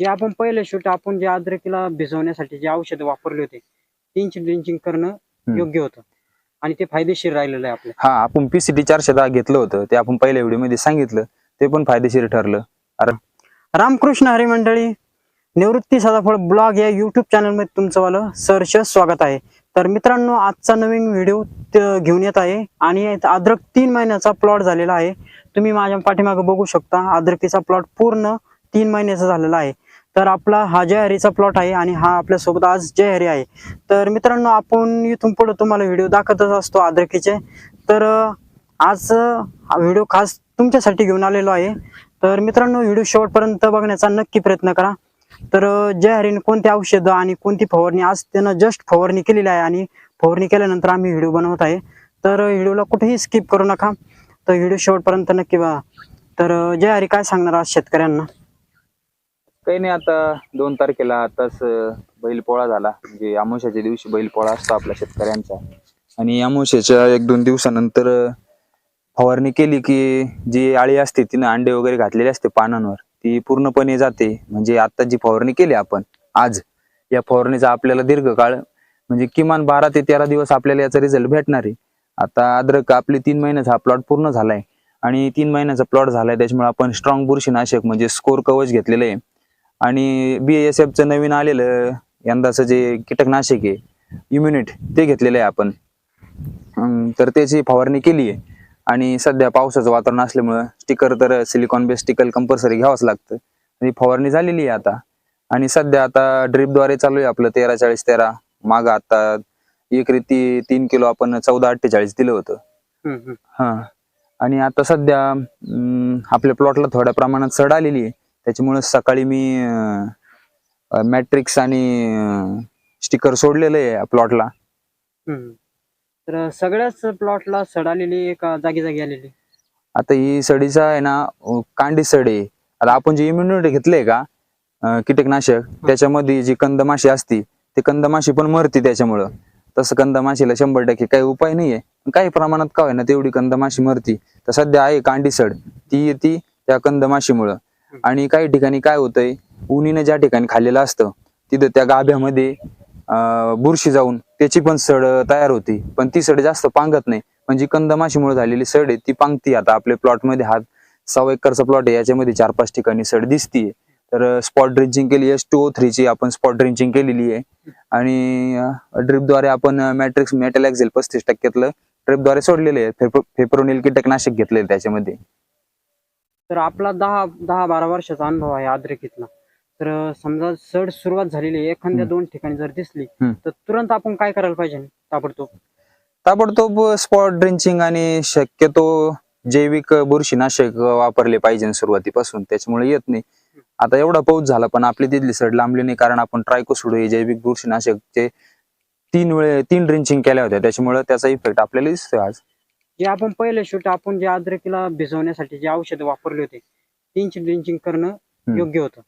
जे आपण पहिले शूट आपण जे अद्रकीला भिजवण्यासाठी जे औषध वापरले होते तीनशे ड्रिंचिंग करणं योग्य होतं. आणि ते फायदेशीर राहिलेलं आहे आपल्या हा आपण पीसीटी चारशे दहा घेतलं होतं ते आपण पहिल्या व्हिडिओमध्ये सांगितलं ते पण फायदेशीर ठरलं. रामकृष्ण हरी मंडळी निवृत्ती सदाफळ ब्लॉग या युट्यूब चॅनलमध्ये तुमचं वालं सहर्ष स्वागत आहे. तर मित्रांनो आजचा नवीन व्हिडिओ घेऊन येत आहे आणि अद्रक तीन महिन्याचा प्लॉट झालेला आहे. तुम्ही माझ्या पाठीमागे बघू शकता अद्रकीचा प्लॉट पूर्ण तीन महिन्याचा झालेला आहे. तर आपला हा जय हरीचा प्लॉट आहे आणि हा आपल्यासोबत आज जय हरी आहे. तर मित्रांनो आपण इथून पुढे तुम्हाला व्हिडिओ दाखवतच असतो आद्रकीचे. तर आज हा व्हिडिओ खास तुमच्यासाठी घेऊन आलेलो आहे. तर मित्रांनो व्हिडिओ शेवटपर्यंत बघण्याचा नक्की प्रयत्न करा. तर जय हरीने कोणती औषधं आणि कोणती फवारणी आज त्यानं जस्ट फवारणी केलेली आहे आणि फवारणी केल्यानंतर आम्ही व्हिडिओ बनवत आहे. तर व्हिडिओला कुठेही स्किप करू नका. तर व्हिडिओ शेवटपर्यंत नक्की बघा. तर जय हरी काय सांगणार आज शेतकऱ्यांना? काही नाही आता दोन तारखेला आताच बैलपोळा झाला. म्हणजे अमावश्याच्या दिवशी बैलपोळा असतो आपल्या शेतकऱ्यांचा. आणि अमावश्याच्या एक दोन दिवसानंतर फवारणी केली की जी आळी असते तिनं अंडे वगैरे घातलेले असते पानांवर ती पूर्णपणे जाते. म्हणजे आता जी फवारणी केली आपण आज या फवारणीचा आपल्याला दीर्घकाळ म्हणजे किमान बारा ते तेरा दिवस आपल्याला याचा रिझल्ट भेटणार आहे. आता अद्रक आपली तीन महिन्याचा हा प्लॉट पूर्ण झालाय. आणि तीन महिन्याचा प्लॉट झालाय त्याच्यामुळे आपण स्ट्रॉंग बुरशीनाशक म्हणजे स्कोर कवच घेतलेलं आहे. आणि बी एस चं नवीन आलेलं यंदाचं जे कीटकनाशक आहे इम्युनिट ते घेतलेलं आहे आपण. तर त्याची फवारणी केली आहे. आणि सध्या पावसाचं वातावरण असल्यामुळं स्टिकर तर सिलिकॉन बेस स्टिकर कंपल्सरी घ्यावंच लागतं. आणि फवारणी झालेली आहे आता. आणि सध्या आता ड्रिपद्वारे चालू आहे आपलं तेरा चाळीस तेरा. माग आता एक रीती तीन किलो आपण चौदा अठ्ठेचाळीस दिलं होतं. हा. आणि आता सध्या आपल्या प्लॉटला थोड्या प्रमाणात सड आलेली आहे. त्याच्यामुळे सकाळी मी मॅट्रिक्स आणि स्टिकर सोडलेलं आहे प्लॉटला. तर सगळ्याच प्लॉटला सड आलेली एका जागी जागी आलेली? आता ही सडीचा आहे ना कांडी सड आहे. आता आपण जे इम्युनिटी घेतलंय का कीटकनाशक त्याच्यामध्ये जी कंदमाशी असती ते कंदमाशी पण मरते त्याच्यामुळं. तसं कंदमाशीला शंभर टक्के काही उपाय नाहीये. काही प्रमाणात का ना तेवढी कंदमाशी मरती. तर सध्या आहे कांडी सड. ती येते त्या कंदमाशीमुळं. आणि काही ठिकाणी काय होतंय उन्हीनं ज्या ठिकाणी खाल्लेलं असतं तिथं त्या गाभ्यामध्ये बुरशी जाऊन त्याची पण सड तयार होती. पण ती सड जास्त पांगत नाही. म्हणजे कंदमाशीमुळे झालेली सड आहे ती पांगती आता आपल्या प्लॉटमध्ये हा सहा एकरचा प्लॉट आहे. याच्यामध्ये चार पाच ठिकाणी सड दिसतीये. तर स्पॉट ड्रिंचिंग केली एस टू ओ थ्रीची आपण स्पॉट ड्रिंचिंग केलेली आहे. आणि ड्रिपद्वारे आपण मॅट्रिक्स मेटल एक्झेल पस्तीस टक्क्यातलं ड्रिपद्वारे सोडलेले आहे फेप्रोनिल कीटकनाशक घेतले त्याच्यामध्ये. तर आपला दहा दहा बारा वर्षाचा अनुभव आहे अद्रकीतला तर समजा सड सुरुवात झालेली एखाद्या. दोन ठिकाणी जर दिसली. तर तुरंत आपण काय करायला पाहिजे? ताबडतोब. ताबडतोब स्पॉट ड्रिंचिंग आणि शक्यतो जैविक बुरशीनाशक वापरले पाहिजे सुरुवातीपासून त्याच्यामुळे येत नाही. आता एवढा पाऊस झाला पण आपली तिथली सड लांबली नाही कारण आपण ट्रायकोसुडो हे जैविक बुरशीनाशकचे तीन वेळे तीन ड्रिंचिंग केल्या होत्या त्याच्यामुळे त्याचा इफेक्ट आपल्याला दिसतोय आज. जे आपण पहिले शूट आपण जे अद्रकीला भिजवण्यासाठी जे औषध वापरले होते तीनशे ड्रिंचिंग करणं योग्य होतं.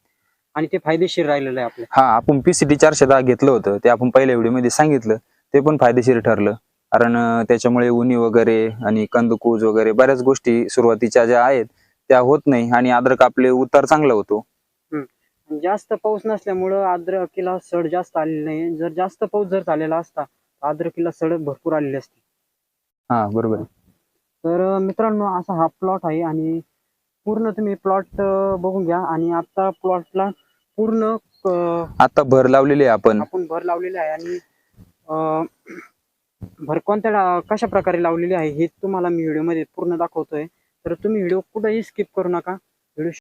आणि ते फायदेशीर राहिलेलं आहे आपल्या हा आपण पीसीटी चारशे दहा घेतलं होतं ते आपण पहिल्या व्हिडिओमध्ये सांगितलं ते पण फायदेशीर ठरलं. कारण त्याच्यामुळे उन्ही वगैरे आणि कंदकूज वगैरे बऱ्याच गोष्टी सुरुवातीच्या ज्या आहेत त्या होत नाही आणि अद्रक आपले उतार चांगला होतो. जास्त पाऊस नसल्यामुळं अद्रकीला सड जास्त आलेली नाही. जर जास्त पाऊस जर झालेला असता अद्रकीला सड भरपूर आलेली असते. हा बरोबर. आहे. तर मित्रांनो असा हा प्लॉट आहे आणि पूर्ण तुम्ही प्लॉट बघून घ्या आणि आता प्लॉटला पूर्ण आता भर लावलेली आहे आपण. आपण भर लावलेली आहे आणि भर कोणत्या कशा प्रकारे लावलेली आहे हे तुम्हाला मी व्हिडिओमध्ये पूर्ण दाखवतोय. तर तुम्ही व्हिडिओ कुठेही स्किप करू नका. व्हिडिओ